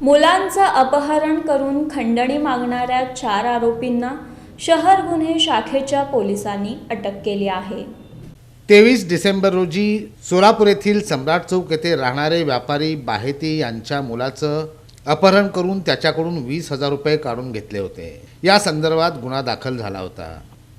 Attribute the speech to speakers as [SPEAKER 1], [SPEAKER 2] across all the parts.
[SPEAKER 1] मुलांचं अपहरण करून खंडणी मागणाऱ्या चार आरोपींना शहर गुन्हे शाखेच्या पोलिसांनी अटक केली आहे.
[SPEAKER 2] तेवीस डिसेंबर रोजी सोलापूर येथील सम्राट चौक येथे राहणारे व्यापारी बाहेती यांच्या मुलाचं अपहरण करून त्याच्याकडून वीस हजार रुपये काढून घेतले होते. या संदर्भात गुन्हा दाखल झाला होता.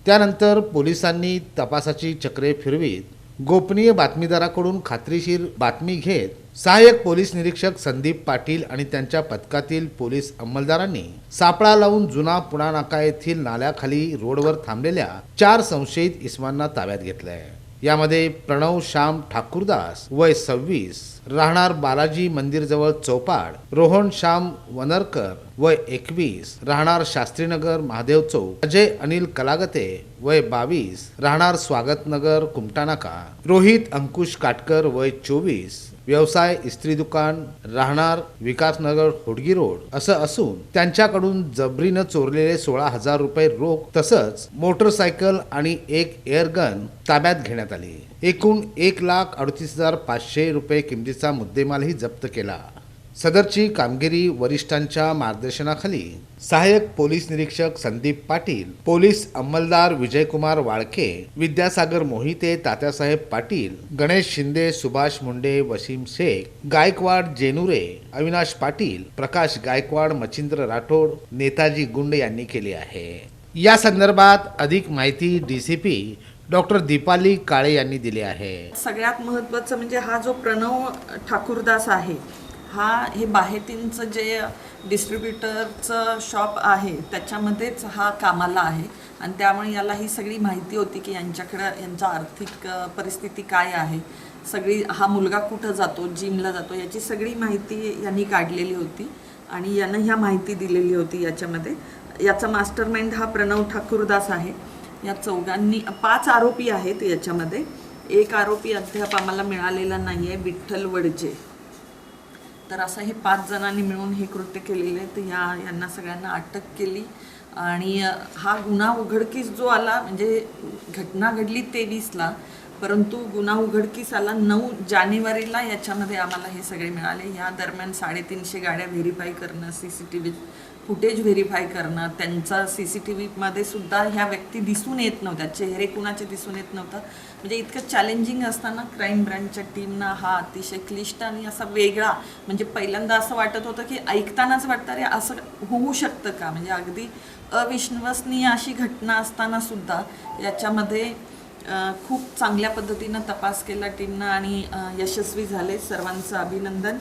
[SPEAKER 2] त्यानंतर पोलिसांनी तपासाची चक्रे फिरवीत गोपनीय बातमीदाराकडून खात्रीशीर बातमी घेत सहाय्यक पोलीस निरीक्षक संदीप पाटील आणि त्यांच्या पथकातील पोलीस अंमलदारांनी सापळा लावून जुना पुणा नाका येथील नाल्याखाली रोडवर थांबलेल्या चार संशयित इस्मांना ताब्यात घेतलंय. यामध्ये प्रणव श्याम ठाकूरदास वय सव्वीस राहणार बालाजी मंदिरजवळ चौपाड रोहन श्याम वनरकर वय एकवीस राहणार शास्त्रीनगर महादेव चौक. अजय अनिल कलागते वय बावीस राहणार स्वागतनगर कुमटानाका. रोहित अंकुश काटकर वय चोवीस. व्यवसाय इस्त्री दुकान राहणार विकासनगर होडगी रोड. असं असून त्यांच्याकडून जबरीनं चोरलेले सोळा हजार रुपये रोख तसंच मोटरसायकल आणि एक एअरगन ताब्यात घेण्यात आली. एकूण एक लाख अडतीस हजार पाचशे रुपये किमतीचा मुद्देमालही जप्त केला. सदरची कामगिरी वरिष्ठांच्या मार्गदर्शनाखाली सहाय्यक पोलीस निरीक्षक संदीप पाटील पोलीस अंमलदार विजयकुमार वाळके विद्यासागर मोहिते तात्यासाहेब पाटील गणेश शिंदे सुभाष मुंडे वसीम शेख गायकवाड जेनुरे अविनाश पाटील प्रकाश गायकवाड मच्छिंद्र राठोड नेताजी गुंड यांनी केली आहे. या संदर्भात अधिक माहिती डीसीपी डॉक्टर दीपाली काळे यांनी दिली आहे.
[SPEAKER 3] सगळ्यात महत्वाचं म्हणजे हा जो प्रणव ठाकूरदास आहे हा हे बाहेतींचं जे डिस्ट्रीब्युटरचं शॉप आहे त्याच्यामध्येच हा कामाला आहे. आणि त्यामुळे याला ही सगळी माहिती होती की यांच्याकडं यांचा आर्थिक परिस्थिती काय आहे. सगळी हा मुलगा कुठं जातो जिमला जातो याची सगळी माहिती यांनी काढलेली होती. आणि यानं ह्या माहिती दिलेली होती याच्यामध्ये. याचा मास्टर माइंड हा प्रणव ठाकूरदास आहे. या चौघांनी पाच आरोपी आहेत याच्यामध्ये. एक आरोपी अद्याप आम्हाला मिळालेला नाही आहे विठ्ठल वडजे. तर असं हे पाच जणांनी मिळून हे कृत्य केलेले तर या यांना सगळ्यांना अटक केली. आणि हा गुन्हा उघडकीस जो आला म्हणजे घटना घडली तेवीसला परंतु गुन्हा उघडकीस आला. नऊ जानेवारीला याच्यामध्ये आम्हाला हे सगळे मिळाले. या दरम्यान साडेतीनशे गाड्या व्हेरीफाय करणं C C T V footage verify करणं त्यांचा सी सी टी व्हीमध्ये सुद्धा ह्या व्यक्ती दिसून येत नव्हत्या. चेहरे कुणाचे दिसून येत नव्हतं. म्हणजे इतकं चॅलेंजिंग असताना क्राईम ब्रँचच्या टीमना हा अतिशय क्लिष्ट आणि असा वेगळा म्हणजे पहिल्यांदा असं वाटत होतं की ऐकतानाच वाटतं रे असं होऊ शकतं का? म्हणजे अगदी अविश्वसनीय अशी घटना असताना सुद्धा याच्यामध्ये खूप चांगल्या पद्धतीनं तपास केला टीमनं आणि यशस्वी झाले. सर्वांचं अभिनंदन.